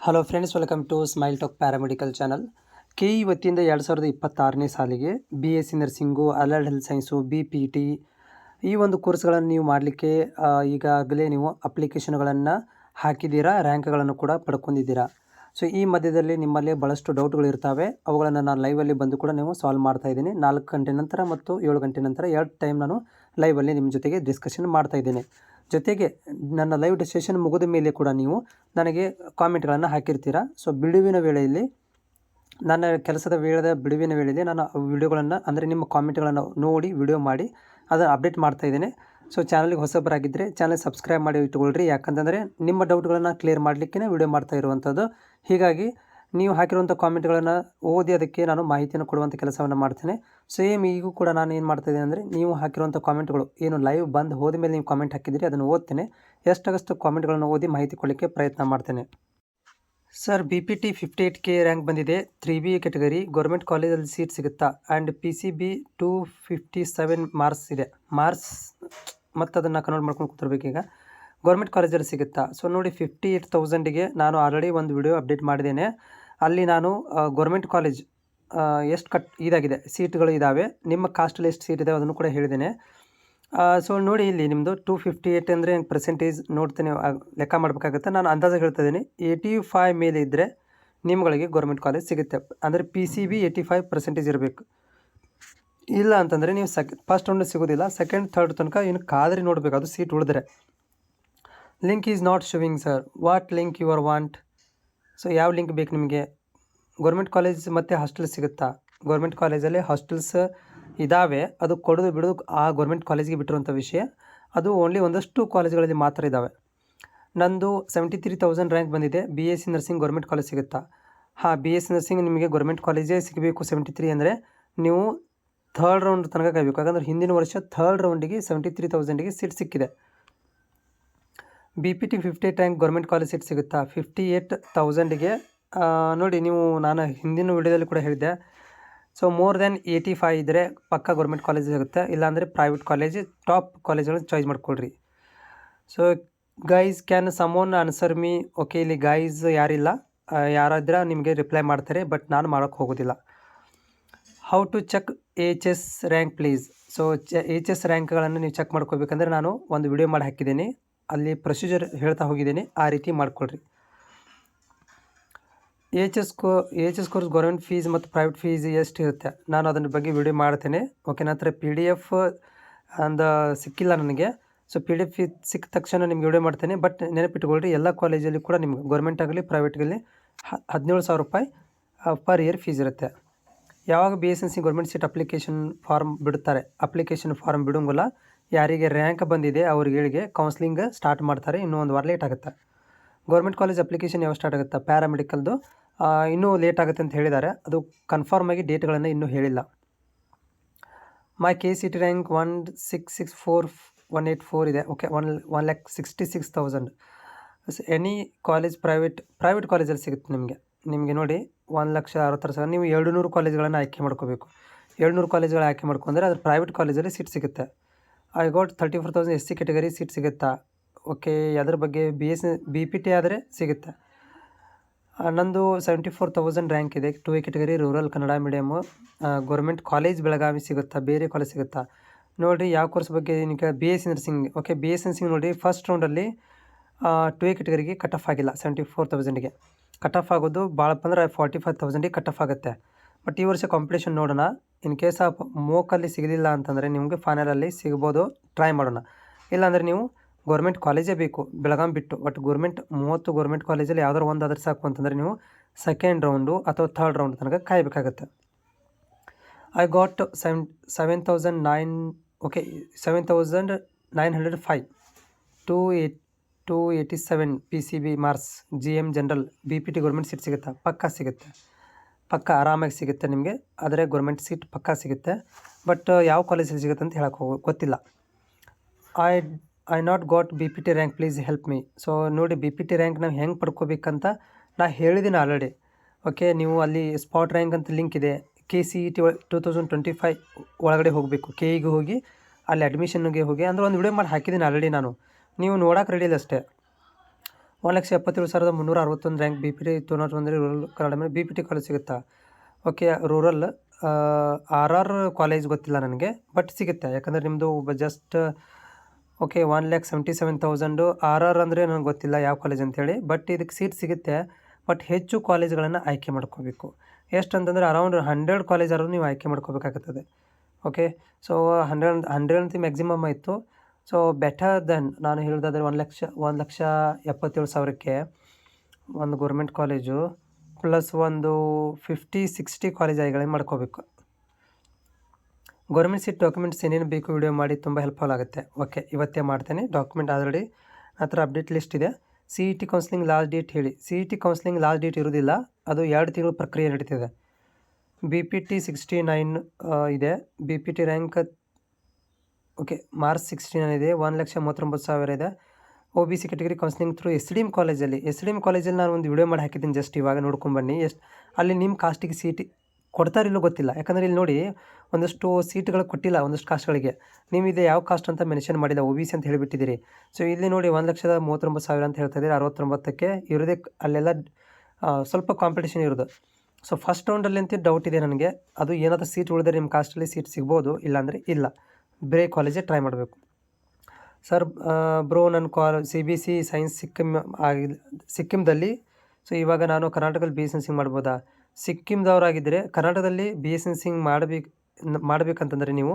Hello friends welcome to smile talk paramedical channel K E ವತಿಯಿಂದ ಎರಡು ಸಾವಿರದ ಇಪ್ಪತ್ತಾರನೇ ಸಾಲಿಗೆ B S C nursing allied health science B P T ಈ ಒಂದು ಕೋರ್ಸ್ಗಳನ್ನು ನೀವು ಮಾಡಲಿಕ್ಕೆ ಈಗಾಗಲೇ ನೀವು ಅಪ್ಲಿಕೇಶನ್ಗಳನ್ನು ಹಾಕಿದ್ದೀರಾ ರ್ಯಾಂಕ್ಗಳನ್ನು ಕೂಡ ಪಡ್ಕೊಂಡಿದ್ದೀರಾ? ಸೊ ಈ ಮಧ್ಯದಲ್ಲಿ ನಿಮ್ಮಲ್ಲಿ ಭಾಳಷ್ಟು ಡೌಟ್ಗಳು ಇರ್ತವೆ. ಅವುಗಳನ್ನು ನಾನು ಲೈವಲ್ಲಿ ಬಂದು ಕೂಡ ನೀವು ಸಾಲ್ವ್ ಮಾಡ್ತಾ ಇದ್ದೀನಿ. ನಾಲ್ಕು ಗಂಟೆ ನಂತರ ಮತ್ತು ಏಳು ಗಂಟೆ ನಂತರ ಎರಡು ಟೈಮ್ ನಾನು ಲೈವಲ್ಲಿ ನಿಮ್ಮ ಜೊತೆಗೆ ಡಿಸ್ಕಷನ್ ಮಾಡ್ತಾ ಇದ್ದೀನಿ. ಜೊತೆಗೆ ನನ್ನ ಲೈವ್ ಸೆಷನ್ ಮುಗಿದ ಮೇಲೆ ಕೂಡ ನೀವು ನನಗೆ ಕಾಮೆಂಟ್ಗಳನ್ನು ಹಾಕಿರ್ತೀರಾ. ಸೊ ಬಿಡುವಿನ ವೇಳೆಯಲ್ಲಿ, ನನ್ನ ಕೆಲಸದ ವೇಳೆದ ಬಿಡುವಿನ ವೇಳೆಯಲ್ಲಿ ನಾನು ವಿಡಿಯೋಗಳನ್ನು ಅಂದರೆ ನಿಮ್ಮ ಕಾಮೆಂಟ್ಗಳನ್ನು ನೋಡಿ ವಿಡಿಯೋ ಮಾಡಿ, ಅದನ್ನು ಅಪ್ಡೇಟ್ ಮಾಡ್ತಾ ಇದ್ದೇನೆ. ಸೊ ಚಾನಲ್ಗೆ ಹೊಸಬರಾಗಿದ್ದರೆ ಚಾನಲ್ ಸಬ್ಸ್ಕ್ರೈಬ್ ಮಾಡಿ ಇಟ್ಕೊಳ್ರಿ ಯಾಕಂತಂದರೆ ನಿಮ್ಮ ಡೌಟ್ಗಳನ್ನು ಕ್ಲಿಯರ್ ಮಾಡಲಿಕ್ಕೆ ವಿಡಿಯೋ ಮಾಡ್ತಾ ಇರುವಂಥದ್ದು ಹೀಗಾಗಿ ನೀವು ಹಾಕಿರುವಂಥ ಕಾಮೆಂಟ್ಗಳನ್ನು ಓದಿ ಅದಕ್ಕೆ ನಾನು ಮಾಹಿತಿಯನ್ನು ಕೊಡುವಂಥ ಕೆಲಸವನ್ನು ಮಾಡ್ತೇನೆ. ಸೇಮ್ ಈಗೂ ಕೂಡ ನಾನು ಏನು ಮಾಡ್ತಾ ಇದ್ದೀನಿ ಅಂದರೆ ನೀವು ಹಾಕಿರುವಂಥ ಕಾಮೆಂಟ್ಗಳು ಏನು ಲೈವ್ ಬಂದು ಹೋದ ಮೇಲೆ ನೀವು ಕಾಮೆಂಟ್ ಹಾಕಿದ್ದೀರಿ, ಅದನ್ನು ಓದ್ತೇನೆ. ಎಷ್ಟಾಗಷ್ಟು ಕಾಮೆಂಟ್ಗಳನ್ನು ಓದಿ ಮಾಹಿತಿ ಕೊಡಲಿಕ್ಕೆ ಪ್ರಯತ್ನ ಮಾಡ್ತೇನೆ. Sir B P T fifty eight K rank ಬಂದಿದೆ ತ್ರೀ ಬಿ ಕೆಟಗರಿ ಗೌರ್ಮೆಂಟ್ ಕಾಲೇಜಲ್ಲಿ ಸೀಟ್ ಸಿಗುತ್ತಾ? And P C B two fifty seven marks ಇದೆ. ಮಾರ್ಕ್ಸ್ ಮತ್ತು ಅದನ್ನು ಕನ್ವರ್ಟ್ ಮಾಡ್ಕೊಂಡು ಕೂತಿರ್ಬೇಕೀಗ. ಗೌರ್ಮೆಂಟ್ ಕಾಲೇಜಲ್ಲಿ ಸಿಗುತ್ತಾ? ಸೊ ನೋಡಿ ಫಿಫ್ಟಿ ಏಯ್ಟ್ ತೌಸಂಡಿಗೆ ನಾನು ಆಲ್ರೆಡಿ ಒಂದು ವಿಡಿಯೋ ಅಪ್ಡೇಟ್ ಮಾಡಿದ್ದೇನೆ. ಅಲ್ಲಿ ನಾನು ಗೌರ್ಮೆಂಟ್ ಕಾಲೇಜ್ ಎಷ್ಟು ಕಟ್, ಇದಾಗಿದೆ, ಸೀಟ್ಗಳು ಇದ್ದಾವೆ ನಿಮ್ಮ ಕಾಸ್ಟಲ್ಲಿ ಎಷ್ಟು ಸೀಟ್ ಇದೆ, ಅದನ್ನು ಕೂಡ ಹೇಳಿದ್ದೇನೆ. ಸೊ ನೋಡಿ ಇಲ್ಲಿ ನಿಮ್ಮದು ಟೂ ಫಿಫ್ಟಿ ಏಯ್ಟ್ ಅಂದರೆ ಪರ್ಸೆಂಟೇಜ್ ನೋಡ್ತೇನೆ ಲೆಕ್ಕ ಮಾಡಬೇಕಾಗುತ್ತೆ. ನಾನು ಅಂದಾಜು ಹೇಳ್ತಾ ಇದ್ದೀನಿ ಏಯ್ಟಿ ಫೈವ್ ಮೇಲೆ ಇದ್ದರೆ ನಿಮ್ಗಳಿಗೆ ಗೌರ್ಮೆಂಟ್ ಕಾಲೇಜ್ ಸಿಗುತ್ತೆ. ಅಂದರೆ P C B eighty five percentage ಇರಬೇಕು. ಇಲ್ಲ ಅಂತಂದರೆ ನೀವು ಸೆಕ್ ಫಸ್ಟ್ ರೌಂಡ್ ಸಿಗೋದಿಲ್ಲ ಸೆಕೆಂಡ್ ಥರ್ಡ್ ತನಕ ಇನ್ನು ಕಾದ್ರಿ ನೋಡಬೇಕು, ಅದು seat ಉಳಿದ್ರೆ. Link is not showing sir what link your want so ಯಾವ ಲಿಂಕ್ ಬೇಕು ನಿಮಗೆ? ಗೌರ್ಮೆಂಟ್ ಕಾಲೇಜ್ ಮತ್ತು ಹಾಸ್ಟೆಲ್ ಸಿಗುತ್ತಾ? ಗೌರ್ಮೆಂಟ್ ಕಾಲೇಜಲ್ಲಿ ಹಾಸ್ಟೆಲ್ಸ್ ಇದ್ದಾವೆ ಅದು ಕೊಡೋದು ಬಿಡೋದು ಆ ಗೌರ್ಮೆಂಟ್ ಕಾಲೇಜಿಗೆ ಬಿಟ್ಟಿರುವಂಥ ವಿಷಯ. ಅದು ಓನ್ಲಿ ಒಂದಷ್ಟು ಕಾಲೇಜ್ಗಳಲ್ಲಿ ಮಾತ್ರ ಇದ್ದಾವೆ ನಂದು ಸೆವೆಂಟಿ ತ್ರೀ ತೌಸಂಡ್ ರ್ಯಾಂಕ್ ಬಂದಿದೆ. B S C nursing government college ಸಿಗುತ್ತಾ? ಹಾಂ ಬಿ ಎಸ್ ಸಿ ನರ್ಸಿಂಗ್ ನಿಮಗೆ ಗೌರ್ಮೆಂಟ್ ಕಾಲೇಜೇ ಸಿಗಬೇಕು ಸೆವೆಂಟಿ ತ್ರೀ ಅಂದರೆ ನೀವು ಥರ್ಡ್ ರೌಂಡ್ ತನಕ ಕಾಯಬೇಕು ಯಾಕಂದರೆ ಹಿಂದಿನ ವರ್ಷ ಥರ್ಡ್ ರೌಂಡಿಗೆ ಸೆವೆಂಟಿ ತ್ರೀ ತೌಸಂಡಿಗೆ ಸೀಟ್ ಸಿಕ್ಕಿದೆ. B P T fifty tank government college seat ಸಿಗುತ್ತಾ? ಫಿಫ್ಟಿ ಏಯ್ಟ್ ತೌಸಂಡಿಗೆ ನೋಡಿ ನೀವು ನಾನು ಹಿಂದಿನ ವಿಡಿಯೋದಲ್ಲಿ ಕೂಡ ಹೇಳಿದೆ so more than eighty five ಇದ್ದರೆ ಪಕ್ಕ ಗೌರ್ಮೆಂಟ್ ಕಾಲೇಜ್ ಸಿಗುತ್ತೆ ಇಲ್ಲಾಂದರೆ ಪ್ರೈವೇಟ್ ಕಾಲೇಜ್ ಟಾಪ್ ಕಾಲೇಜ್ಗಳನ್ನ ಚಾಯ್ಸ್ ಮಾಡ್ಕೊಳ್ರಿ. So guys can someone answer me okay ಇಲ್ಲಿ ಗೈಸ್ ಯಾರಿಲ್ಲ. ಯಾರಾದ್ರೆ ನಿಮಗೆ ರಿಪ್ಲೈ ಮಾಡ್ತಾರೆ ಬಟ್ ನಾನು ಮಾಡೋಕ್ಕೆ ಹೋಗೋದಿಲ್ಲ. How to check H S rank please so ಚ ಎಚ್ ಎಸ್ ರ್ಯಾಂಕ್ಗಳನ್ನು ನೀವು ಚೆಕ್ ಮಾಡ್ಕೋಬೇಕಂದ್ರೆ ನಾನು ಒಂದು ವಿಡಿಯೋ ಮಾಡಿ ಹಾಕಿದ್ದೀನಿ. ಅಲ್ಲಿ ಪ್ರೊಸೀಜರ್ ಹೇಳ್ತಾ ಹೋಗಿದ್ದೀನಿ, ಆ ರೀತಿ ಮಾಡ್ಕೊಳ್ರಿ. ಎಚ್ ಎಸ್ ಕೋ H S course government fees ಮತ್ತು ಪ್ರೈವೇಟ್ ಫೀಸ್ ಎಷ್ಟು ಇರುತ್ತೆ? ನಾನು ಅದನ್ನ ಬಗ್ಗೆ ವಿಡಿಯೋ ಮಾಡ್ತೇನೆ. ಓಕೆ ನಂತರ ಪಿ ಡಿ ಎಫ್ ಅಂದ ಸಿಕ್ಕಿಲ್ಲ ನನಗೆ. ಸೊ ಪಿ ಡಿ ಎಫ್ ಸಿಕ್ಕ ತಕ್ಷಣ ನಿಮ್ಗೆ ವಿಡಿಯೋ ಮಾಡ್ತೇನೆ. ಬಟ್ ನೆನಪಿಟ್ಕೊಳ್ರಿ, ಎಲ್ಲ ಕಾಲೇಜಲ್ಲಿ ಕೂಡ ನಿಮ್ಗೆ ಗೌರ್ಮೆಂಟ್ ಆಗಲಿ ಪ್ರೈವೇಟ್ಗಲಿ ಹದಿನೇಳು ಸಾವಿರ ರೂಪಾಯಿ ಪರ್ ಇಯರ್ ಫೀಸ್ ಇರುತ್ತೆ. ಯಾವಾಗ B S N C government seat application form ಬಿಡ್ತಾರೆ? ಅಪ್ಲಿಕೇಶನ್ ಫಾರ್ಮ್ ಬಿಡೋಂಗಿಲ್ಲ. ಯಾರಿಗೆ ರ್ಯಾಂಕ್ ಬಂದಿದೆ ಅವ್ರಿಗೆ ಕೌನ್ಸ್ಲಿಂಗ್ ಸ್ಟಾರ್ಟ್ ಮಾಡ್ತಾರೆ. ಇನ್ನೂ ಒಂದು ವಾರ ಲೇಟ್ ಆಗುತ್ತೆ. ಗೌರ್ಮೆಂಟ್ ಕಾಲೇಜ್ ಅಪ್ಲಿಕೇಶನ್ ಯಾವಾಗ ಸ್ಟಾರ್ಟ್ ಆಗುತ್ತೆ? ಪ್ಯಾರಾಮೆಡಿಕಲ್ದು ಇನ್ನೂ ಲೇಟ್ ಆಗುತ್ತೆ ಅಂತ ಹೇಳಿದ್ದಾರೆ. ಅದು ಕನ್ಫರ್ಮ್ ಆಗಿ ಡೇಟ್ಗಳನ್ನು ಇನ್ನೂ ಹೇಳಿಲ್ಲ. My K C T rank one six six four one eight four ಇದೆ. Okay one one lakh sixty six thousand any college private private ಕಾಲೇಜಲ್ಲಿ ಸಿಗುತ್ತೆ ನಿಮಗೆ. ನಿಮಗೆ ನೋಡಿ ಒಂದು ಲಕ್ಷ ಅರವತ್ತಾರು ಸಾವಿರ. ನೀವು ಎರಡು ನೂರು ಕಾಲೇಜ್ಗಳನ್ನು ಆಯ್ಕೆ ಮಾಡ್ಕೋಬೇಕು. ಏಳ್ನೂರು ನೂರು ಕಾಲೇಜ್ಗಳು ಆಯ್ಕೆ ಮಾಡ್ಕೊಂಡ್ರೆ ಅದು ಪ್ರೈವೇಟ್ ಕಾಲೇಜಲ್ಲಿ ಸೀಟ್ ಸಿಗುತ್ತೆ. I got thirty four thousand S C category seat ಸಿಗುತ್ತಾ? ಓಕೆ ಅದ್ರ ಬಗ್ಗೆ B S B P T ಆದರೆ ಸಿಗುತ್ತೆ? ನಂದು ಸೆವೆಂಟಿ ಫೋರ್ ತೌಸಂಡ್ ರ್ಯಾಂಕ್ ಇದೆ two A category rural Kannada medium government college Belagavi ಸಿಗುತ್ತಾ? ಬೇರೆ ಕಾಲೇಜ್ ಸಿಗುತ್ತಾ? ನೋಡಿರಿ, ಯಾವ ಕೋರ್ಸ್ ಬಗ್ಗೆ ನಿಮಗೆ B S nursing okay B S nursing ನೋಡಿ ಫಸ್ಟ್ ರೌಂಡಲ್ಲಿ ಟು ಎ ಕೆಟಗರಿಗೆ ಕಟ್ ಆಫ್ ಆಗಿಲ್ಲ ಸೆವೆಂಟಿ ಫೋರ್ ತೌಸಂಡಿಗೆ ಕಟ್ ಆಫ್ ಆಗೋದು ಭಾಳಪ್ಪ ಅಂದ್ರೆ ಫಾರ್ಟಿ ಫೈವ್ ತೌಸಂಡಿಗೆ ಕಟ್ ಆಫ್ ಆಗುತ್ತೆ. ಬಟ್ ಈ ವರ್ಷ ಕಾಂಪಿಟೇಷನ್ ನೋಡೋಣ. ಇನ್ ಕೇಸ್ ಆಫ್ ಮೋಕಲ್ಲಿ ಸಿಗಲಿಲ್ಲ ಅಂತಂದರೆ ನಿಮಗೆ ಫೈನಲಲ್ಲಿ ಸಿಗ್ಬೋದು. ಟ್ರೈ ಮಾಡೋಣ. ಇಲ್ಲಾಂದರೆ ನೀವು ಗೌರ್ಮೆಂಟ್ ಕಾಲೇಜೇ ಬೇಕು. ಬೆಳಗಾಂ ಬಿಟ್ಟು. ಬಟ್ ಗೌರ್ಮೆಂಟ್ ಮೂವತ್ತು ಗೌರ್ಮೆಂಟ್ ಕಾಲೇಜಲ್ಲಿ ಯಾವ್ದಾರು ಒಂದು ಅದ್ರ ಸಾಕು ಅಂತಂದರೆ ನೀವು ಸೆಕೆಂಡ್ ರೌಂಡು ಅಥವಾ ಥರ್ಡ್ ರೌಂಡ್ ತನಕ ಕಾಯಬೇಕಾಗತ್ತೆ. I got seven seven thousand nine okay seven thousand nine hundred five two eight two eighty seven P C B marks G M general B P T government seat ಸಿಗುತ್ತಾ? ಪಕ್ಕಾ ಸಿಗುತ್ತೆ. ಪಕ್ಕ ಆರಾಮಾಗಿ ಸಿಗುತ್ತೆ ನಿಮಗೆ. ಆದರೆ government seat ಪಕ್ಕಾ ಸಿಗುತ್ತೆ. ಬಟ್ ಯಾವ ಕಾಲೇಜಲ್ಲಿ ಸಿಗುತ್ತೆ ಅಂತ ಹೇಳಕ್ಕೆ ಹೋಗೋ ಗೊತ್ತಿಲ್ಲ. I I not got B P T rank please help me so ನೋಡಿ ಬಿ ಪಿ ಟಿ ರ್ಯಾಂಕ್ ನಾವು ಹೆಂಗೆ ಪಡ್ಕೋಬೇಕಂತ ನಾ ಹೇಳಿದ್ದೀನಿ ಆಲ್ರೆಡಿ ಓಕೆ ನೀವು ಅಲ್ಲಿ ಸ್ಪಾಟ್ ರ್ಯಾಂಕ್ ಅಂತ ಲಿಂಕ್ ಇದೆ. K C E T two thousand twenty five ಒಳಗಡೆ ಹೋಗಬೇಕು. ಕೆ ಇಗೆ ಹೋಗಿ, ಅಲ್ಲಿ ಅಡ್ಮಿಷನ್ಗೆ ಹೋಗಿ. ಅಂದ್ರೆ ಒಂದು ವಿಡಿಯೋ ಮಾಡಿ ಹಾಕಿದ್ದೀನಿ ಆಲ್ರೆಡಿ ನಾನು. ನೀವು ನೋಡೋಕೆ ರೆಡಿ ಇಲ್ಲ ಅಷ್ಟೇ. ಒಂದು ಲಕ್ಷ ಎಪ್ಪತ್ತೇಳು ಸಾವಿರದ ಮುನ್ನೂರ ಅರವತ್ತೊಂದು ರ್ಯಾಂಕ್ ಬಿ ಪಿ ಟಿ ತೊಂಬತ್ತೊಂದರಲ್ಲಿ ರೂರಲ್ ಕನ್ನಡ ಮೇಲೆ ಬಿ ಪಿ ಟಿ ಕಾಲೇಜ್ ಸಿಗುತ್ತಾ? Okay rural R R college ಗೊತ್ತಿಲ್ಲ ನನಗೆ ಬಟ್ ಸಿಗುತ್ತೆ. ಯಾಕಂದರೆ ನಿಮ್ಮದು just okay one lakh seventy seven thousand R R ಅಂದರೆ ನನಗೆ ಗೊತ್ತಿಲ್ಲ ಯಾವ ಕಾಲೇಜ್ ಅಂತೇಳಿ ಬಟ್ ಇದಕ್ಕೆ ಸೀಟ್ ಸಿಗುತ್ತೆ. ಬಟ್ ಹೆಚ್ಚು ಕಾಲೇಜ್ಗಳನ್ನು ಆಯ್ಕೆ ಮಾಡ್ಕೋಬೇಕು. ಎಷ್ಟು ಅಂತಂದರೆ ಅರೌಂಡ್ ಹಂಡ್ರೆಡ್ ಕಾಲೇಜ್ ಆದರೂ ನೀವು ಆಯ್ಕೆ ಮಾಡ್ಕೋಬೇಕಾಗುತ್ತದೆ ಓಕೆ ಸೊ ಹಂಡ್ರೆಡ್ ಹಂಡ್ರೆಡ್ ಅಂತ ಮ್ಯಾಕ್ಸಿಮಮ್ ಆಯಿತು ಸೊ ಬೆಟರ್ ದೆನ್ ನಾನು ಹೇಳೋದಾದ್ರೆ ಒಂದು ಲಕ್ಷ ಒಂದು ಲಕ್ಷ ಎಪ್ಪತ್ತೇಳು ಸಾವಿರಕ್ಕೆ ಒಂದು ಗೌರ್ಮೆಂಟ್ ಕಾಲೇಜು ಪ್ಲಸ್ ಒಂದು ಫಿಫ್ಟಿ ಸಿಕ್ಸ್ಟಿ ಕಾಲೇಜ್ ಆಗಿಗಳೇ ಮಾಡ್ಕೋಬೇಕು. ಗೌರ್ಮೆಂಟ್ ಸೀಟ್ ಡಾಕ್ಯುಮೆಂಟ್ಸ್ ಏನೇನು ಬೇಕು ವಿಡಿಯೋ ಮಾಡಿ ತುಂಬ ಹೆಲ್ಪ್ಫುಲ್ ಆಗುತ್ತೆ. ಓಕೆ ಇವತ್ತೇ ಮಾಡ್ತೇನೆ. ಡಾಕ್ಯುಮೆಂಟ್ ಆಲ್ರೆಡಿ ಹತ್ರ ಅಪ್ಡೇಟ್ ಲಿಸ್ಟ್ ಇದೆ. C E T counselling last date ಹೇಳಿ. C E T counselling last date ಇರೋದಿಲ್ಲ ಅದು ಎರಡು ತಿಂಗಳು ಪ್ರಕ್ರಿಯೆ ನಡೀತಿದೆ. B P T sixty nine ಇದೆ. B P T rank okay, March sixteen ಇದೆ ಒಂದು ಲಕ್ಷ ಮೂವತ್ತೊಂಬತ್ತು ಸಾವಿರ ಇದೆ. O B C category counselling through S D M ಕಾಲೇಜಲ್ಲಿ ಎಸ್ ಡಿ ಎಂ ಕಾಲೇಜಲ್ಲಿ ನಾನು ಒಂದು ವಿಡಿಯೋ ಮಾಡಿ ಹಾಕಿದ್ದೀನಿ ಜಸ್ಟ್ ಇವಾಗ ನೋಡ್ಕೊಂಬನ್ನಿ ಎಷ್ಟು, ಅಲ್ಲಿ ನಿಮ್ಮ ಕಾಸ್ಟಿಗೆ ಸೀಟ್ ಕೊಡ್ತಾರಿಲ್ಲೋ ಗೊತ್ತಿಲ್ಲ. ಯಾಕಂದರೆ ಇಲ್ಲಿ ನೋಡಿ, ಒಂದಷ್ಟು ಸೀಟ್ಗಳು ಕೊಟ್ಟಿಲ್ಲ ಒಂದಷ್ಟು ಕಾಸ್ಟ್ಗಳಿಗೆ ನೀವು ಇದು ಯಾವ ಕಾಸ್ಟ್ ಅಂತ ಮೆನ್ಷನ್ ಮಾಡಿಲ್ಲ ಒ ಬಿ ಸಿ ಅಂತ ಹೇಳಿಬಿಟ್ಟಿದ್ದೀರಿ. ಸೊ ಇಲ್ಲಿ ನೋಡಿ ಒಂದು ಲಕ್ಷದ ಮೂವತ್ತೊಂಬತ್ತು ಸಾವಿರ ಅಂತ ಹೇಳ್ತಾ ಇದ್ದೀರಿ. ಅರವತ್ತೊಂಬತ್ತಕ್ಕೆ ಇರೋದೇ ಅಲ್ಲೆಲ್ಲ ಸ್ವಲ್ಪ ಕಾಂಪಿಟೇಷನ್ ಇರೋದು. ಸೊ ಫಸ್ಟ್ ರೌಂಡಲ್ಲಿ ಅಂತ ಡೌಟ್ ಇದೆ ನನಗೆ. ಅದು ಏನಾದರೂ ಸೀಟ್ ಉಳಿದ್ರೆ ನಿಮ್ಮ ಕಾಸ್ಟಲ್ಲಿ ಸೀಟ್ ಸಿಗ್ಬೋದು, ಇಲ್ಲಾಂದರೆ ಇಲ್ಲ. ಬೇರೆ ಕಾಲೇಜೇ ಟ್ರೈ ಮಾಡಬೇಕು. ಸರ್ ಬ್ರೋ ನನ್ನ call C B C science Sikkim ಆಗಿ ಸಿಕ್ಕಿಮ್ದಲ್ಲಿ ಸೊ ಇವಾಗ ನಾನು ಕರ್ನಾಟಕದಲ್ಲಿ ಬಿ ಎಸ್ ನರ್ಸಿಂಗ್ ಮಾಡ್ಬೋದಾ? ಸಿಕ್ಕಿಮ್ದವರಾಗಿದ್ದರೆ ಕರ್ನಾಟಕದಲ್ಲಿ ಬಿ ಎಸ್ ನರ್ಸಿಂಗ್ ಮಾಡಬೇಕು, ಮಾಡಬೇಕಂತಂದರೆ ನೀವು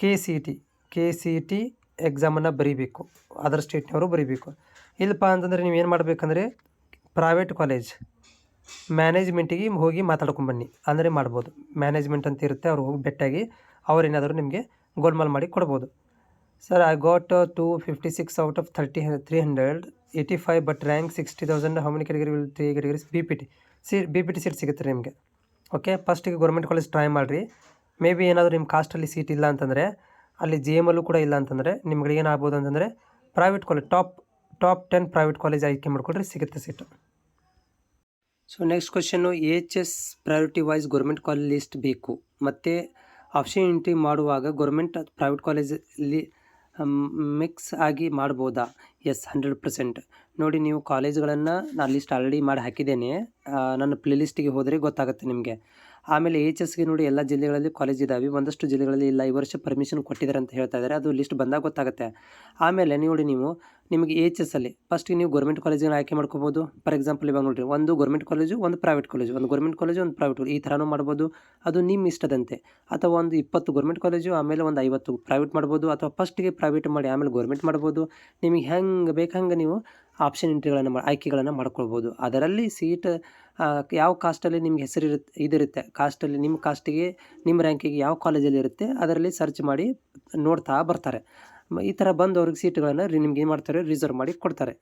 K C T K C T ಎಕ್ಸಾಮನ್ನು ಬರೀಬೇಕು ಅದರ್ ಸ್ಟೇಟ್ನವರು ಬರೀಬೇಕು. ಇಲ್ಲಪ್ಪ ಅಂತಂದರೆ ನೀವು ಏನು ಮಾಡಬೇಕಂದ್ರೆ ಪ್ರೈವೇಟ್ ಕಾಲೇಜ್ ಮ್ಯಾನೇಜ್ಮೆಂಟಿಗೆ ಹೋಗಿ ಮಾತಾಡ್ಕೊಂಬನ್ನಿ ಅಂದರೆ ಮಾಡ್ಬೋದು. ಮ್ಯಾನೇಜ್ಮೆಂಟ್ ಅಂತ ಇರುತ್ತೆ, ಅವ್ರು ಹೋಗಿ ಬೆಟ್ಟಾಗಿ ಅವ್ರೇನಾದರೂ ನಿಮಗೆ ಗೋಲ್ಮಾಲ್ ಮಾಡಿ ಕೊಡ್ಬೋದು. Sir I got two fifty six out of thirty three hundred eighty five but rank sixty thousand how many category will three categories B P T C B P T seat ಸಿಗುತ್ತೆ ನಿಮಗೆ. Okay ಫಸ್ಟಿಗೆ government college try ಮಾಡಿರಿ. May be ಏನಾದರೂ ನಿಮ್ಮ ಕಾಸ್ಟಲ್ಲಿ seat ಇಲ್ಲ ಅಂತಂದರೆ, ಅಲ್ಲಿ G M ಅಲ್ಲೂ ಕೂಡ ಇಲ್ಲ ಅಂತಂದರೆ, ನಿಮ್ಗೆ ಏನಾಗ್ಬೋದು ಅಂತಂದರೆ private college top top ten private college ಆಯ್ಕೆ ಮಾಡಿಕೊಡ್ರಿ, ಸಿಗುತ್ತೆ seat so next question H S priority wise government college list ಬೇಕು. ಮತ್ತು ಆಪ್ಷನ್ ಎಂಟ್ರಿ ಮಾಡುವಾಗ ಗೌರ್ಮೆಂಟ್ ಪ್ರೈವೇಟ್ ಕಾಲೇಜಲ್ಲಿ ಮಿಕ್ಸ್ ಆಗಿ ಮಾಡ್ಬೋದಾ? ಎಸ್ ಹಂಡ್ರೆಡ್ ಪರ್ಸೆಂಟ್ ನೋಡಿ, ನೀವು ಕಾಲೇಜ್ಗಳನ್ನು ನಾನು ಲಿಸ್ಟ್ ಆಲ್ರೆಡಿ ಮಾಡಿ ಹಾಕಿದ್ದೇನೆ. ನನ್ನ ಪ್ಲೇ ಲಿಸ್ಟಿಗೆ ಹೋದರೆ ಗೊತ್ತಾಗುತ್ತೆ ನಿಮಗೆ. ಆಮೇಲೆ ಎಚ್ ಎಸ್ಗೆ ನೋಡಿ, ಎಲ್ಲ ಜಿಲ್ಲೆಗಳಲ್ಲಿ ಕಾಲೇಜ್ ಇದ್ದಾವೆ ಒಂದಷ್ಟು ಜಿಲ್ಲೆಗಳಲ್ಲಿ ಇಲ್ಲ. ಈ ವರ್ಷ ಪರ್ಮಿಷನ್ ಕೊಟ್ಟಿದ್ದಾರೆ ಅಂತ ಹೇಳ್ತಾ ಇದ್ದಾರೆ. ಅದು ಲಿಸ್ಟ್ ಬಂದಾಗ ಗೊತ್ತಾಗುತ್ತೆ. ಆಮೇಲೆ ನೋಡಿ ನೀವು ನಿಮಗೆ ಎಚ್ ಎಸ್ ಅಲ್ಲಿ ಫಸ್ಟ್ ನೀವು ಗೌರ್ಮೆಂಟ್ ಕಾಲೇಜಿನ ಆಯ್ಕೆ ಮಾಡ್ಕೋಬೋದು. ಫಾರ್ ಎಕ್ಸಾಂಪಲ್ ಇವಾಗ ನೋಡಿರಿ, ಒಂದು ಗೌರ್ಮೆಂಟ್ ಕಾಲೇಜು ಒಂದು ಪ್ರೈವೇಟ್ ಕಾಲೇಜು ಒಂದು ಗೌರ್ಮೆಂಟ್ ಕಾಲೇಜು ಒಂದು ಪ್ರೈವೇಟ್ ಈ ಥರನೂ ಮಾಡ್ಬೋದು. ಅದು ನಿಮ್ಮ ಇಷ್ಟದಂತೆ. ಅಥವಾ ಒಂದು ಇಪ್ಪತ್ತು ಗೌರ್ಮೆಂಟ್ ಕಾಲೇಜು ಆಮೇಲೆ ಒಂದು ಐವತ್ತು ಪ್ರೈವೇಟ್ ಮಾಡ್ಬೋದು. ಅಥವಾ ಫಸ್ಟಿಗೆ ಪ್ರೈವೇಟ್ ಮಾಡಿ, ಆಮೇಲೆ ಗೌರ್ಮೆಂಟ್ ಮಾಡ್ಬೋದು. ನಿಮಗೆ ಹೆಂಗೆ ಬೇಕಂಗೆ ನೀವು ಆಪ್ಷನ್ ಎಂಟ್ರಿಗಳನ್ನು ಆಯ್ಕೆಗಳನ್ನು ಮಾಡ್ಕೊಳ್ಬೋದು. ಅದರಲ್ಲಿ ಸೀಟ್ ಯಾವ ಕಾಸ್ಟಲ್ಲಿ ನಿಮ್ಗೆ ಹೆಸರಿರುತ್ತೆ ಇದಿರುತ್ತೆ. ಕಾಸ್ಟಲ್ಲಿ ನಿಮ್ಮ ಕಾಸ್ಟಿಗೆ ನಿಮ್ಮ ರ್ಯಾಂಕಿಗೆ ಯಾವ ಕಾಲೇಜಲ್ಲಿ ಇರುತ್ತೆ, ಅದರಲ್ಲಿ ಸರ್ಚ್ ಮಾಡಿ ನೋಡ್ತಾ ಬರ್ತಾರೆ. ಈ ಥರ ಬಂದು ಅವ್ರಿಗೆ ಸೀಟ್ಗಳನ್ನು ನಿಮ್ಗೆ ಏನು ಮಾಡ್ತಾರೆ? ರಿಸರ್ವ್ ಮಾಡಿ ಕೊಡ್ತಾರೆ.